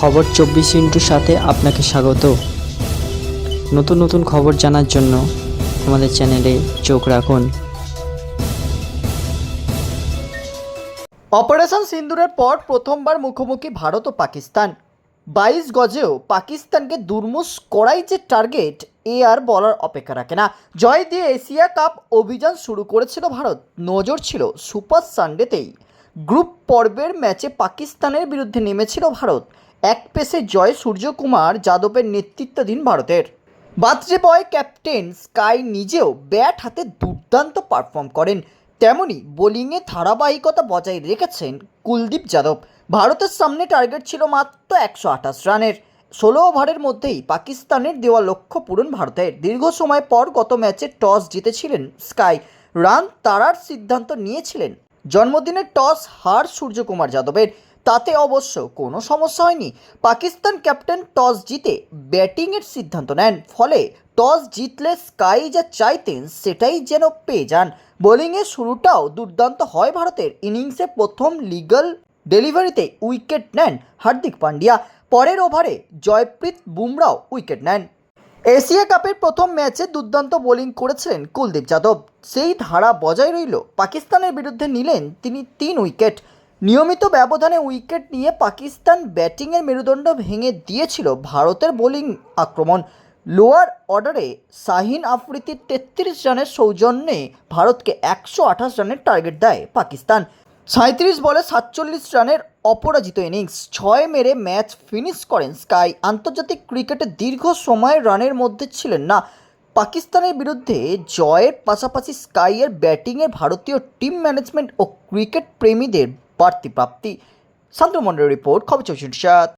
খবর চব্বিশ ইন্টুর সাথে আপনাকে স্বাগত। নতুন নতুন খবর জানার জন্য আমাদের চ্যানেলে চোখ রাখুন। অপারেশন সিন্দুরের পর প্রথমবার মুখোমুখি ভারত ও পাকিস্তান। বাইশ গজেও পাকিস্তানকে দুর্মুষ করাই যে টার্গেট, এ আর বলার অপেক্ষা রাখে না। জয় দিয়ে এশিয়া কাপ অভিযান শুরু করেছিল ভারত। নজর ছিল সুপার সানডেতেই। গ্রুপ পর্বের ম্যাচে পাকিস্তানের বিরুদ্ধে নেমেছিল ভারত। এক পেসে জয় সূর্যকুমার যাদবের নেতৃত্বাধীন ভারতের। বার্থডে বয় ক্যাপ্টেন স্কাই নিজেও ব্যাট হাতে দুর্দান্ত পারফর্ম করেন। তেমনি বোলিংয়ে ধারাবাহিকতা বজায় রেখেছেন কুলদীপ যাদব। ভারতের সামনে টার্গেট ছিল মাত্র একশো আঠাশ রানের। ষোলো ওভারের মধ্যেই পাকিস্তানের দেওয়া লক্ষ্য পূরণ ভারতের। দীর্ঘ সময় পর গত ম্যাচে টস জিতেছিলেন স্কাই। রান তাড়ার সিদ্ধান্ত নিয়েছিলেন। জন্মদিনের টস হার সূর্যকুমার যাদবের। তাতে অবশ্য কোনো সমস্যা হয়নি। পাকিস্তান ক্যাপ্টেন টস জিতে ব্যাটিংয়ের সিদ্ধান্ত নেন। ফলে টস জিতলে স্কাই যা চাইতেন সেটাই যেন পেয়ে যান। বোলিংয়ের শুরুটাও দুর্দান্ত হয় ভারতের ইনিংসে প্রথম লিগাল ডেলিভারিতে উইকেট নেন হার্দিক পান্ডিয়া। পরের ওভারে জয়প্রীত বুমরাও উইকেট নেন। এশিয়া কাপের প্রথম ম্যাচে দুর্দান্ত বোলিং করেছিলেন কুলদীপ যাদব। সেই ধারা বজায় রইল। পাকিস্তানের বিরুদ্ধে নিলেন তিনি তিন উইকেট। নিয়মিত ব্যবধানে উইকেট নিয়ে পাকিস্তান ব্যাটিংয়ের মেরুদণ্ড ভেঙে দিয়েছিল ভারতের বোলিং আক্রমণ। লোয়ার অর্ডারে শাহিন আফ্রিদির তেত্রিশ রানের সৌজন্যে ভারতকে একশো আঠাশ রানের টার্গেট দেয় পাকিস্তান। সাঁত্রিশ বলে সাতচল্লিশ রানের অপরাজিত ইনিংস, ছয় মেরে ম্যাচ ফিনিশ করেন স্কাই। আন্তর্জাতিক ক্রিকেটে দীর্ঘ সময় রানের মধ্যে ছিলেন না। পাকিস্তানের বিরুদ্ধে জয়ের পাশাপাশি স্কাইয়ের ব্যাটিংয়ে ভারতীয় টিম ম্যানেজমেন্ট ও ক্রিকেট প্রেমীদের বাড়তি প্রাপ্তি। শান্তমন্ডলের রিপোর্ট খবর চৌষট্টি